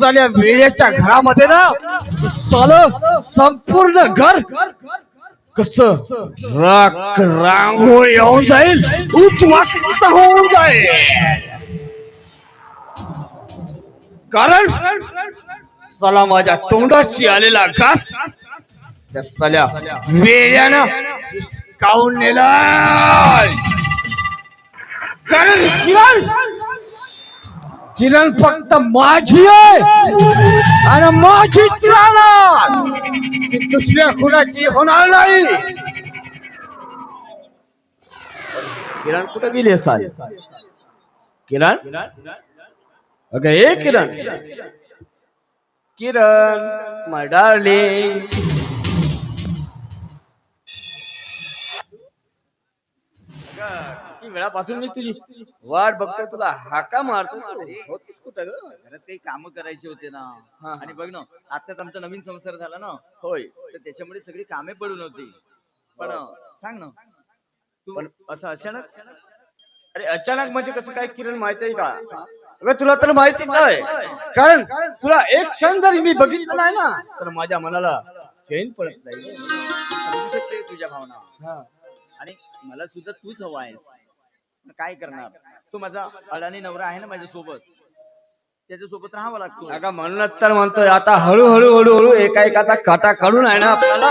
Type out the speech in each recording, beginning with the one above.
झाल्या वेळेच्या घरामध्ये ना साल संपूर्ण घर कस राख रांगोळ येऊन जाईल उद्ध्वस्त होऊन जाईल. कारण साला माझ्या तोंडाशी आलेला घास त्या साल्या वेळ्यानं हिसकावून नेला कारण किरण किरण फक्त माझी आहे आणि माझीच राहणार दुसऱ्या कुणाची होणार नाही. किरण कुठं गेली असाल किरण? अगं ए किरण. किरण माय डार्लिंग किती वेळापासून मी तुझी वाट बघतोय तुला. हाका मारतो होतीस कुठं ग? घरात काही काम करायची होते ना. हा. आणि बघ ना आताच आमचा नवीन संसार झाला ना. होय. तर त्याच्यामुळे सगळी कामे पडून होती. पण सांग ना. तू पण- असं अचानक? अरे अचानक म्हणजे कसं काय किरण माहीत आहे का? अगं तुला तर माहितीच आहे. कारण तुला एक क्षण जरी मी बघितलं नाही ना तर माझ्या मनाला चैन पडत नाही. समजू शकते तुझ्या भावना. हा. आणि मला सुद्धा तूच हवा आहेस. काय करणार? तू माझा अडाणी नवरा आहे ना माझ्या सोबत त्याच्या सोबत राहावं लागतो. अगं म्हणूनच तर म्हणतोय आता हळूहळू हळूहळू एका एकाचा काटा काढून आहे ना आपल्याला.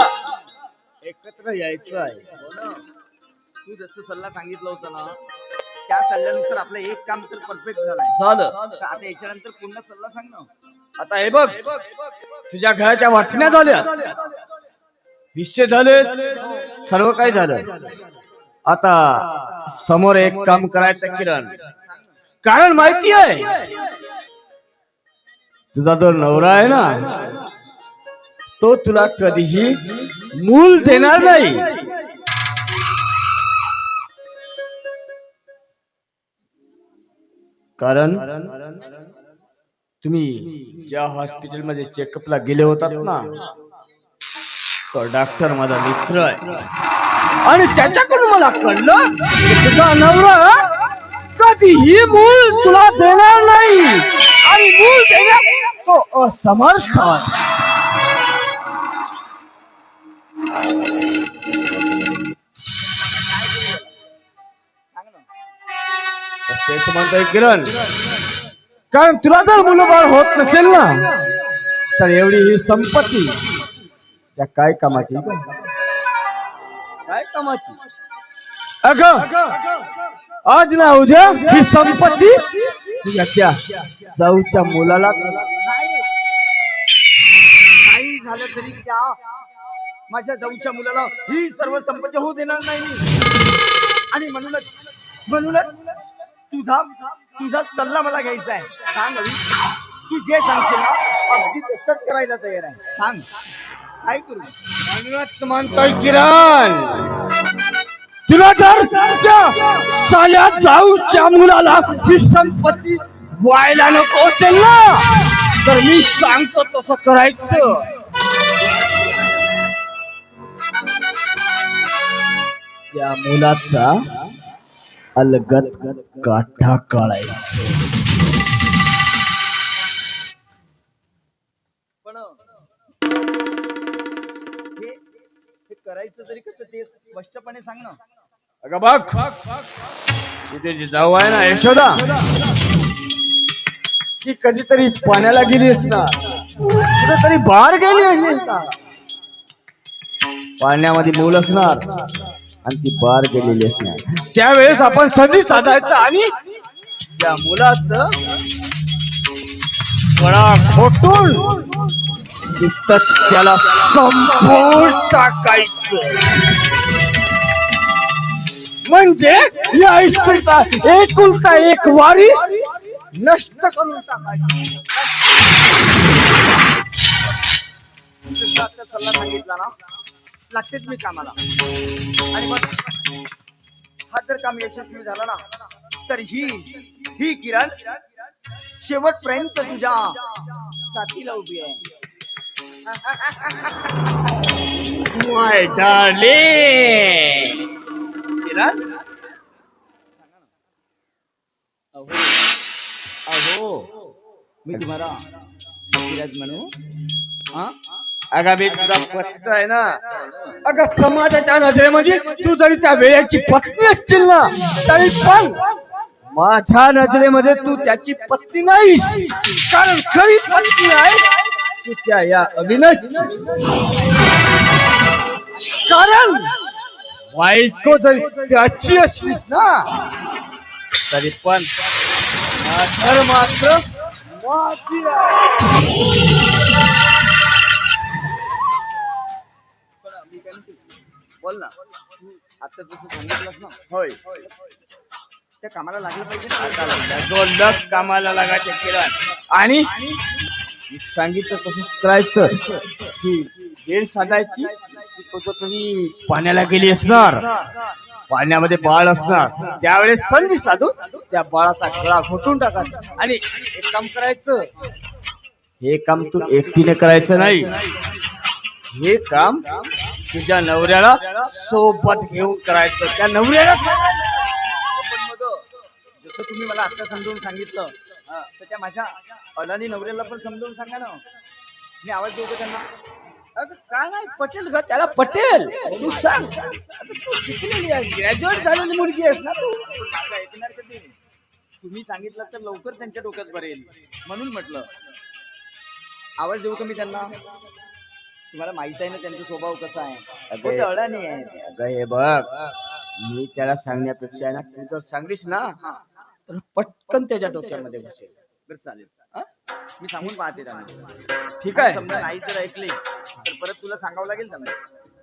एकत्र यायचं आहे. तू जसं सल्ला सांगितलं होता ना त्या सल्ल्यानुसार आपलं एक काम तर परफेक्ट झालंय. झालं. तर आता याच्यानंतर पुन्हा सल्ला सांग ना. आता हे बघ तुझ्या घराच्या वाटण्या झाल्या. हिस्से झाले सर्व काही झालं. आता समोर एक काम करायचं किरण. कारण माहिती आहे. तुझा जो नवरा आहे ना तो तुला कधीही मूल देणार नाही. कारण तुम्ही ज्या हॉस्पिटलमध्ये चेकअपला गेले होतात ना तो डॉक्टर माझा मित्र आहे. आणि त्याच्याकडून मला कळलं तुझा नवरा कधीही मूल तुला देणार नाही. आणि मूल देण्यात तो असमर्थ तेच म्हणतोय किरण. कारण तुला जर मुलंबाळ होत नसेल ना तर एवढी ही संपत्ती त्या काय कामाची? काय कामाची? अग आज ना उद्या ही संपत्ती तुझ्या त्या जाऊच्या मुलाला नाही. काही झालं तरी त्या माझ्या जाऊच्या मुलाला ही सर्व संपत्ती होऊ देणार नाही मी. आणि म्हणूनच म्हणूनच तुझा तुझा सल्ला मला घ्यायचा आहे. सांग अभि तू जे सांगशील ना अगदी तसंच करायला तयार आहे. सांग. काय करू? म्हणूनच म्हणतोय किरण. तुला जर त्या साल्या जाऊच्या मुलाला ही संपत्ती व्हायला नको असेल ना तर मी सांगतो तसं करायचं. त्या मुलाचा अलगत काठा काढायचा. पण हे करायचं तरी कसं ते स्पष्टपणे सांग ना. अगं बघ. इथे जिजाऊ आहे ना यशोदा. की कधीतरी पाण्याला गेली असता कुठेतरी बाहेर गेली अशी असता पाण्यामध्ये मूल असणार आणि ती बाहेर गेलेली असणार. त्यावेळेस आपण संधी साधायचं आणि त्या मुलाच गळा खोटून त्याला संपूर्ण टाकायचं. म्हणजे या आयुष्याचा एकुलता एक वारीस नष्ट करून टाकायचा. सल्ला सांगितला ना लागतेच मी कामाला. आणि मग हा जर काम यशस्वी झाला ना तर ही ही किरण शेवटपर्यंत तुझ्या साथीला उभी आहे. माय डार्लिंग किरण अहो अहो मी तुम्हाला म्हणू. हा? अगं मी तुझा आहे ना. अगं समाजाच्या नजरेमध्ये तू जरी त्या वेळेची पत्नी असशील ना तरी पण माझ्या नजरेमध्ये तू त्याची पत्नी नाहीस. कारण खरी पत्नी आहे तू त्या या अविनाश. कारण बायको जरी त्याची असलीस ना तरी पण तर मात्र माझी बोल ना. आता जसं सांगितलंस ना. होय. त्या कामाला लागलं पाहिजे ना. आता. जो लग कामाला लागायचे किरण. आणि सांगितलं तसं करायचं. की वेळ साधायची कुठंतरी पाण्याला गेली असणार. पाण्यामध्ये बाळ असणार. त्यावेळेस संधी साधू त्या बाळाचा गळा घोटून टाका. आणि एक काम करायचं. हे काम तू एकटीने करायचं नाही. हे काम तुझ्या नवऱ्याला सोबत घेऊन करायचं. त्या नवऱ्याला जसं तुम्ही मला आता समजावून सांगितलं तर त्या माझ्या अलानी नवऱ्याला पण समजावून सांगा ना. मी आवाज देऊ का त्यांना? अगं काय नाही पटेल ग त्याला पटेल. तू सांग. तू शिकलेली आहे ग्रॅज्युएट झालेली मुलगी आहेस ना तू. ऐकणार कधी तुम्ही सांगितलं तर लवकर त्यांच्या डोक्यात भरेल म्हणून म्हटलं. आवाज देऊ का मी त्यांना? तुम्हाला माहीत आहे ना त्यांचा स्वभाव कसा आहे? अबे. अडाणी आहे. ते. अगं हे बघ. मी त्याला सांगण्यापेक्षा आहे ना तू जर सांगलीस ना. तर पटकन त्याच्या डोक्यामध्ये बसेल बरं चालेल. हा? मी सांगून पाहते त्यांना. ठीक आहे. समजा नाही जर ऐकले तर परत तुला सांगावं लागेल त्यांना.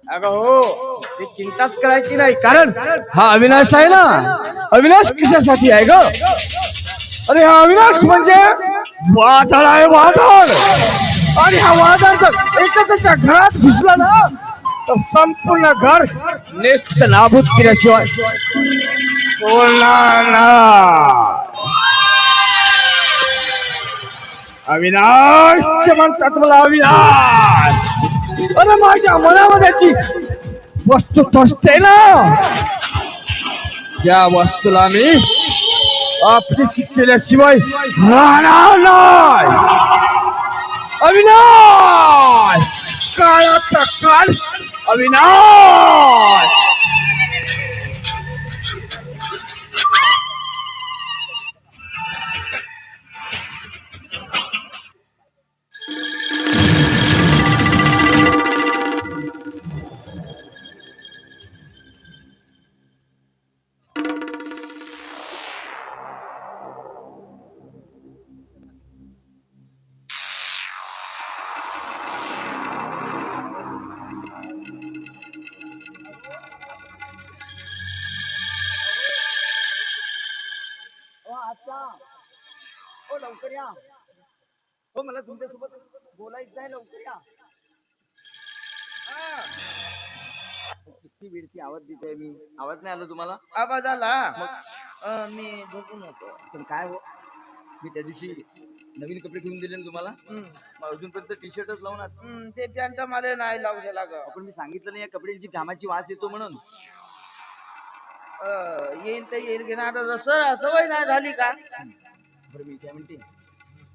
अगं हो ते चिंताच करायची नाही. कारण हा अविनाश आहे ना? अविनाश कशासाठी आहे ग? अरे हा अविनाश म्हणजे वादळ आहे वादळ. आणि हा वादळ जर एकदा त्याच्या घरात घुसला ना तर संपूर्ण घर नेस्त नाबूद केल्याशिवाय बोलणार. अविनाश म्हणतात मला अविनाश अरे माझ्या मनामध्ये जी वस्तू असते ना त्या वस्तूला मी आपली केल्याशिवाय राहणार नाही अविनाश काळाचा काळ अविनाश मला तुमच्यासोबत बोलायचं आहे लवकर या. हा. किती वेळची आवाज देतोय मी. आवाज नाही आला तुम्हाला? आवाज आला. अं, मी झोपून होतो. पण काय हो? मी त्या दिवशी नवीन कपडे घेऊन दिले ना तुम्हाला. हम्म, मग अजूनपर्यंत टी शर्टच लावून आहात. हम्म, ते पॅन्ट मला नाही लावू लाग आपण मी सांगितलं नाही या कपड्यांची घामाची वास येतो म्हणून. येईल तर येईल. की नाही आता जसं सवय नाही झाली का? बरं मी काय म्हणते.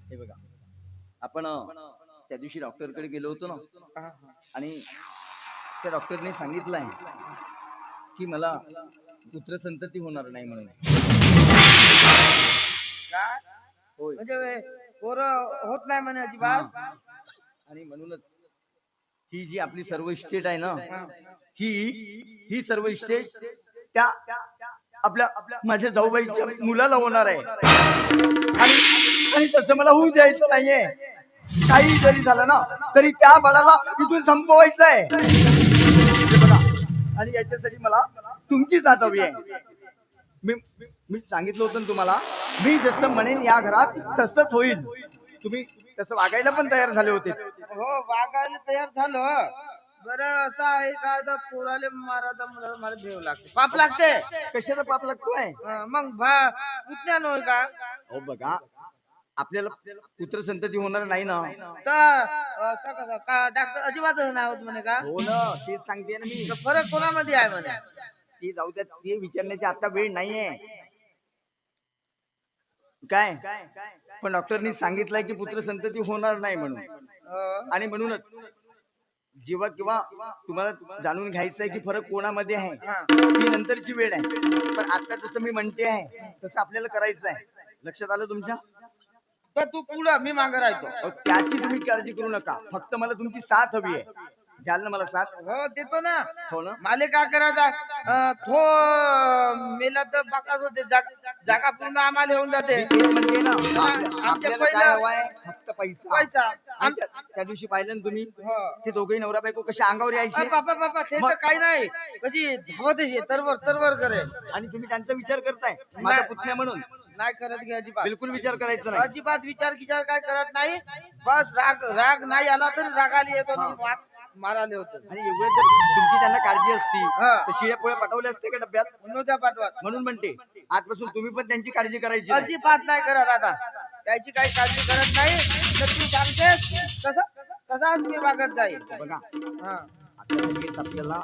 हे बघा. आपण त्या दिवशी डॉक्टरकडे गेलो होतो ना. आणि त्या डॉक्टरने सांगितलंय की मला पुत्र संतती होणार नाही म्हणून होय म्हणजे पोरं होत नाही म्हणे अजिबात. आणि म्हणूनच ही जी आपली सर्व इस्टेट आहे ना हा. ही सर्व इस्टेट त्या आपल्या आपल्या माझ्या जाऊबाईच्या मुलाला होणार आहे आणि तसं मला होऊ द्यायचं नाहीये काही जरी झालं ना तरी त्या बाळाला इथून संपवायचं आहे आणि याच्यासाठी मला तुमची साथ हवी आहे. मी मी सांगितलं होतं तुम्हाला मी जसं म्हणेन या घरात तसंच होईल. तुम्ही तसं वागायला पण तयार झाले होते. हो वागायला तयार झालं. बरं असं आहे का? आता पोराले मारा मला भेव लागते. पाप लागते. कशाला पाप लागतोय? हं, मग भा उतण्या होय का? हो बघा. आपल्याला पुत्र संतती होणार नाही ना? डॉक्टर अजिबात नाही होत म्हणे का? हो ना तेच सांगते ना मी. फरक कोणामध्ये आहे म्हणे? ती जाऊ द्या ते विचारण्याची आता वेळ नाहीये. काय? पण डॉक्टरनी सांगितलंय की पुत्र संतती होणार नाही म्हणून. आणि म्हणूनच जेव्हा किंवा तुम्हाला जाणून घ्यायचं आहे की फरक कोणामध्ये आहे हा. ती नंतरची वेळ आहे. पण आता जसं मी म्हणते आहे तसं आपल्याला करायचं आहे लक्षात आलं तुमच्या? तर तू पुढं? मी मागं राहतो. अहो, त्याची तुम्ही काळजी करू नका. फक्त मला तुमची साथ हवी आहे. घ्याल ना मला साथ? हो देतो ना. हो ना? माले का करायचा? अं, थो मेला तर बाकाच होते. जाग- जागा पूर्ण आम्हाला होऊन जाते. मी तेच म्हणते ना. आमच्या आपल्या- आपल्याला पहिलं- काय हवंय फक्त पैसा. पैसा. त्या त्या दिवशी पाहिलं ना तुम्ही हो. ते दोघेही नवरा बायको कशा अंगावर यायचे? अरे बापा बापा ते तर काही नाही. कशी धावत आहे, तरवर तरवर करे. आणि तुम्ही त्यांचा विचार करताय. माझा नाही. पुतण्या म्हणून. नाही करत घे अजिबात. बिलकुल विचार करायचा नाही. अजिबात विचार विचार काय करत नाही. बस राग राग नाही आला तरी रागाला येतो आणि मा- मारायला होत. आणि एवढं जर तुमची त्यांना काळजी असती हा. तर शिळ्या पोळ्या पाठवल्या असते का डब्यात? म्हणून त्या पाठवत. म्हणून म्हणते. आजपासून तुम्ही पण त्यांची काळजी करायची नाही. अजिबात नाही करत आता. त्याची काही काळजी करत नाही. तर तू सांगतेस तसं तसाच मी वागत जाईल बघा. हा. आता लगेच आपल्याला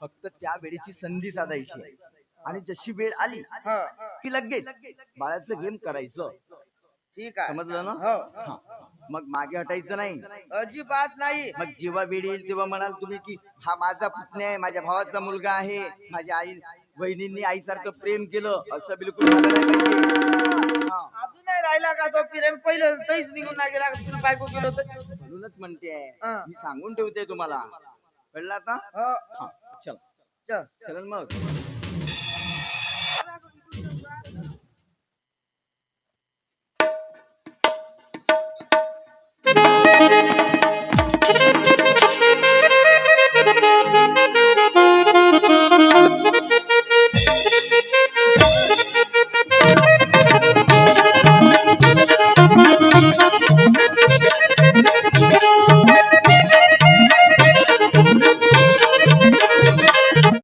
फक्त त्या वेळेची संधी साधायची आहे. आणि जशी वेळ आली हा. की लगेच बाळाचं गेम करायचं. ठीक आहे. समजलं ना? हो. हा. मग मागे हटायचं नाही. अजिबात नाही. मग जेव्हा वेळ येईल तेव्हा म्हणाल तुम्ही की हा माझा पुतण्या आहे माझ्या भावाचा मुलगा आहे माझ्या आई बहिणींनी आईसारखं प्रेम केलं असं बिलकुल झालं नाही पाहिजे. हा. अजून नाही राहिला का तो प्रेम? पहिलं तहीच निघून नाही गेला तुला बायको केलं होतं. म्हणूनच म्हणते. हा. मी सांगून ठेवते तुम्हाला. कळलं आता? हो. हा. चल. चल. चलन मग.